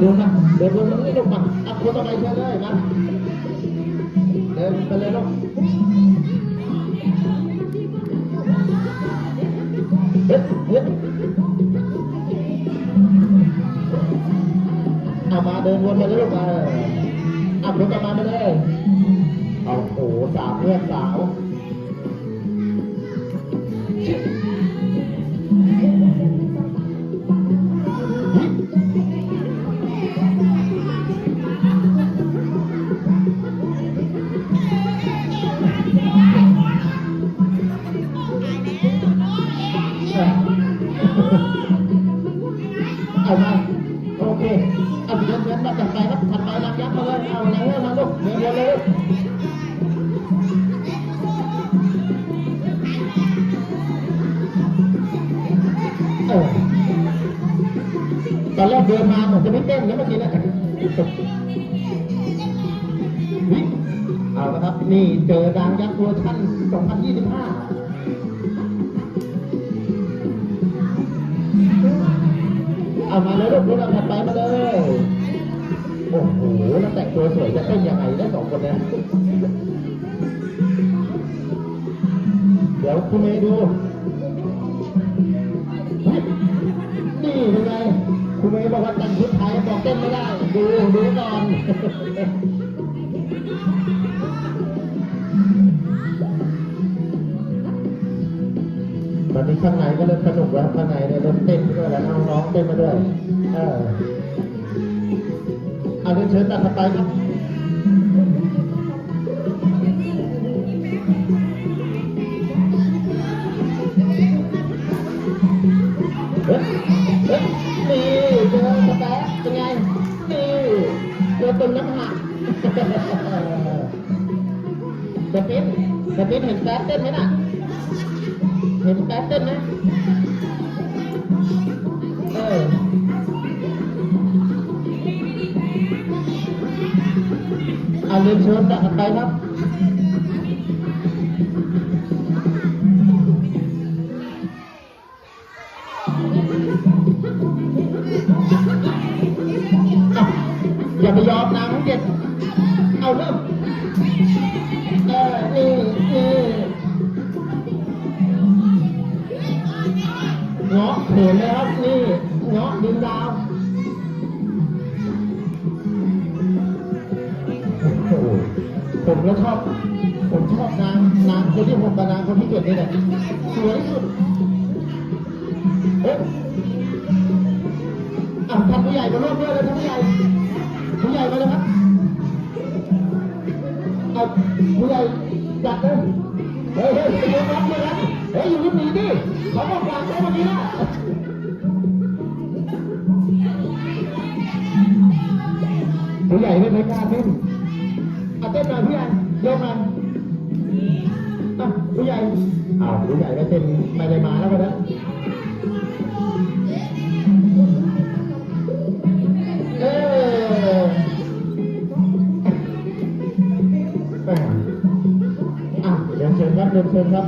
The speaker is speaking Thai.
เดูมาเดินวนมานี่ลูกมาอะคนต่อไปเชิญเลยมาเดินไปเลยลูกเฮ้ยเฮ้ยเอามาเดินวนมาเลยลูกมาอะคนต่อมาไปเลยโอ้โหสาวเพื่อนสาว เอามาโอเคเอาเดินเดินมาจัดไปครับถัดไปนำยักษ์มาเลยเอานางเงือกมาลูกเดินเดินเลยเออตอนแรกเดินมาเหมือนจะไม่เต้นนะเมื่อกี้นะวิเอาละครับนี่เจอดังยักษ์เวอร์ชัน2025 เอามาเลยลูกลูกเอาถัดไปมาเลย โอ้โหแล้วแต่งตัวสวยจะเต้นยังไงได้สองคนนี่ยเดี๋ยวคุณเมย์ดู นี่เป็นไงคุณเมย์บอกว่าแต่งชุดไทยบอกเต้นไม่ได้ ดูดูก่อน ตอนนี้ข้างในก็เริ่มสนุกแล้วข้างในเนี่ยเริ่มเต้นด้วยแล้วน้องๆเต้นมาด้วยเออเอาเรียนเชิญตัดถัดไปครับเฮ้ยเฮ้ยนี่เจอสแป๊ะเป็นไงนี่เจอตุนน้ำหักสปิ๊ดสปิ๊ดเห็นแป๊ะเต้นไหมน่ะ เห็นแป๊บ เห็นไหมครับนี่เงาะดินดาวโอ้โหผมก็ชอบ ผมชอบนางนางคนที่ผมกับนางคนที่เกิดนี่แหละสวยที่สุดเอ๊ะอะท่านผู้ใหญ่มาร่วมด้วยเลยท่านผู้ใหญ่ผู้ใหญ่มาเลยครับเอาผู้ใหญ่จัดเลยเฮ้ยเฮ้ยไปยกรับเลยนะเฮ้ยอยู่ที่นี่ดิเขาบอกฝากไว้วันนี้นะผู้ใหญ่ไม่ไม่กล้าเต้นเอาเต้นหน่อยผู้ใหญ่ยกหน่อยอะผู้ใหญ่อ้าวผู้ใหญ่ไม่เต้นไม่ได้มาแล้วก็นะเออแหม่อะเรียนเชิญครับเรียนเชิญครับ